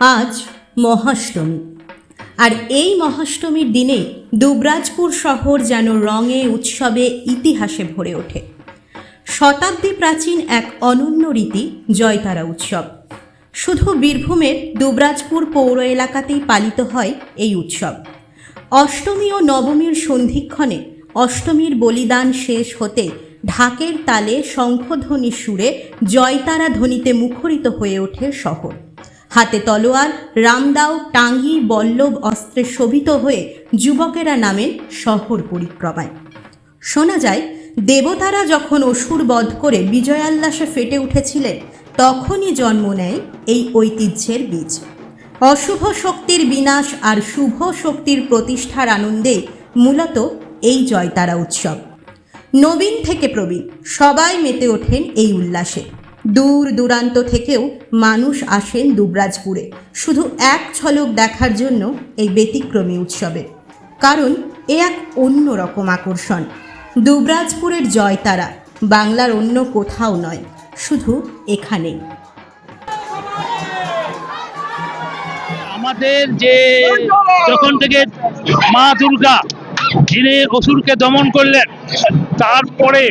আজ মহাষ্টমী। আর এই মহাষ্টমীর দিনে দুবরাজপুর শহর যেন রঙে উৎসবে ইতিহাসে ভরে ওঠে। শতাব্দী প্রাচীন এক অনন্য রীতি, জয়তারা উৎসব। শুধু বীরভূমের দুবরাজপুর পৌর এলাকাতেই পালিত হয় এই উৎসব। অষ্টমী ও নবমীর সন্ধিক্ষণে অষ্টমীর বলিদান শেষ হতে ঢাকের তালে শঙ্খধ্বনি সুরে জয়তারা ধ্বনিতে মুখরিত হয়ে ওঠে শহর। হাতে তলোয়ার, রামদাও, টাঙ্গি, বল্লভ অস্ত্রে শোভিত হয়ে যুবকেরা নামেন শহর পরিক্রমায়। শোনা যায়, দেবতারা যখন অসুর বধ করে বিজয়াল্লাসে ফেটে উঠেছিলেন, তখনই জন্ম নেয় এই ঐতিহ্যের বীজ। অশুভ শক্তির বিনাশ আর শুভ শক্তির প্রতিষ্ঠার আনন্দে মূলত এই জয়তারা উৎসব। নবীন থেকে প্রবীণ, সবাই মেতে ওঠেন এই উল্লাসে। দূর দূরান্ত থেকেও মানুষ আসেন দুবরাজপুরে। শুধু এক ঝলক দেখার জন্য এই ব্যতিক্রমী উৎসবে। কারণ এ এক অন্য রকম আকর্ষণ। দুবরাজপুরের জয়তারা বাংলার অন্য কোথাও নয়, শুধু এখানেই। আমাদের যে যখন থেকে মা দুর্গা যিনি অসুরকে দমন করলেন তারপরে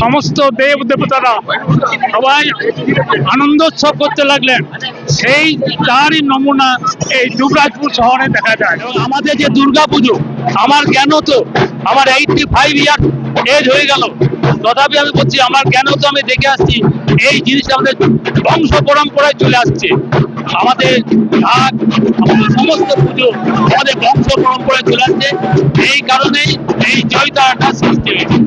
সমস্ত দেব দেবতারা সবাই আনন্দোৎসব করতে লাগলেন। সেই তারই নমুনা এই দুবরাজপুর শহরে দেখা যায়। এবং আমাদের যে দুর্গা পুজো আমার জ্ঞান তো আমার এইটটি ফাইভ ইয়ার এজ হয়ে গেল। তথাপি আমি বলছি, আমার জ্ঞান তো আমি দেখে আসছি, এই জিনিসটা আমাদের বংশ পরম্পরায় চলে আসছে। আমাদের ঢাক আমাদের সমস্ত পুজো আমাদের বংশ পরম্পরায় চলে আসছে। এই কারণেই এই জয়তারাটা সৃষ্টি হয়েছে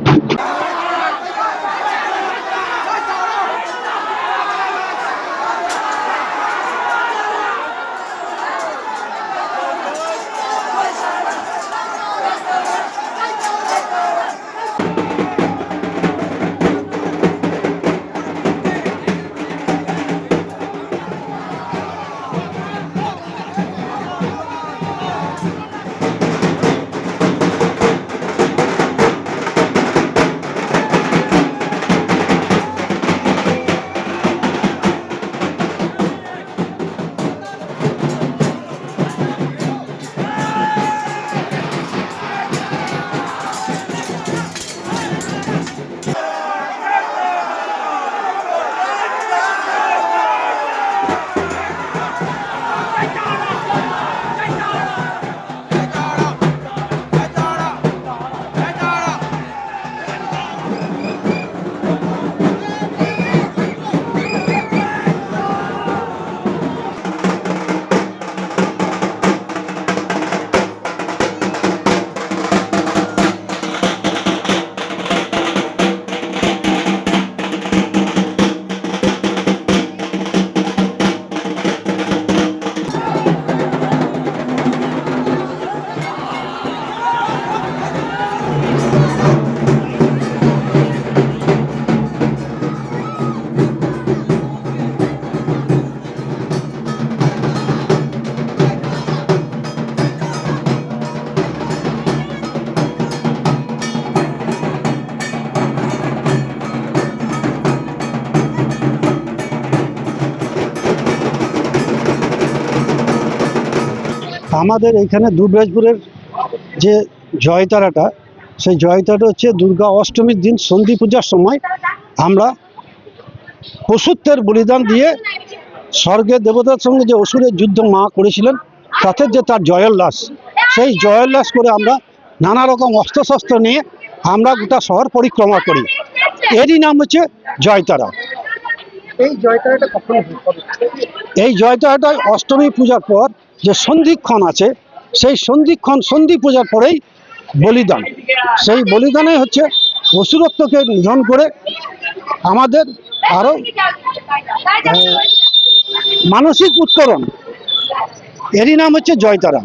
আমাদের এখানে দুবরাজপুরের যে জয়তারাটা সেই জয়তারাটা হচ্ছে দুর্গা অষ্টমীর দিন সন্ধি পূজার সময় আমরা পশুত্বের বলিদান দিয়ে স্বর্গের দেবতার সঙ্গে যে অসুরের যুদ্ধ মা করেছিলেন তাতে যে তার জয়োল্লাস সেই জয়োল্লাস করে আমরা নানা রকম অস্ত্রশস্ত্র নিয়ে আমরা গোটা শহর পরিক্রমা করি। এরই নাম হচ্ছে জয়তারা। এই জয়তারাটা কখন এই জয়তারাটা অষ্টমী পূজার পর যে সন্ধিক্ষণ আছে, সেই সন্ধিক্ষণ সন্ধি পূজার পরেই বলিদান। সেই বলিদানে হচ্ছে অসুরত্বকে নিধন করে আমাদের আরও মানসিক উত্তরণ। এরই নাম হচ্ছে জয়তারা।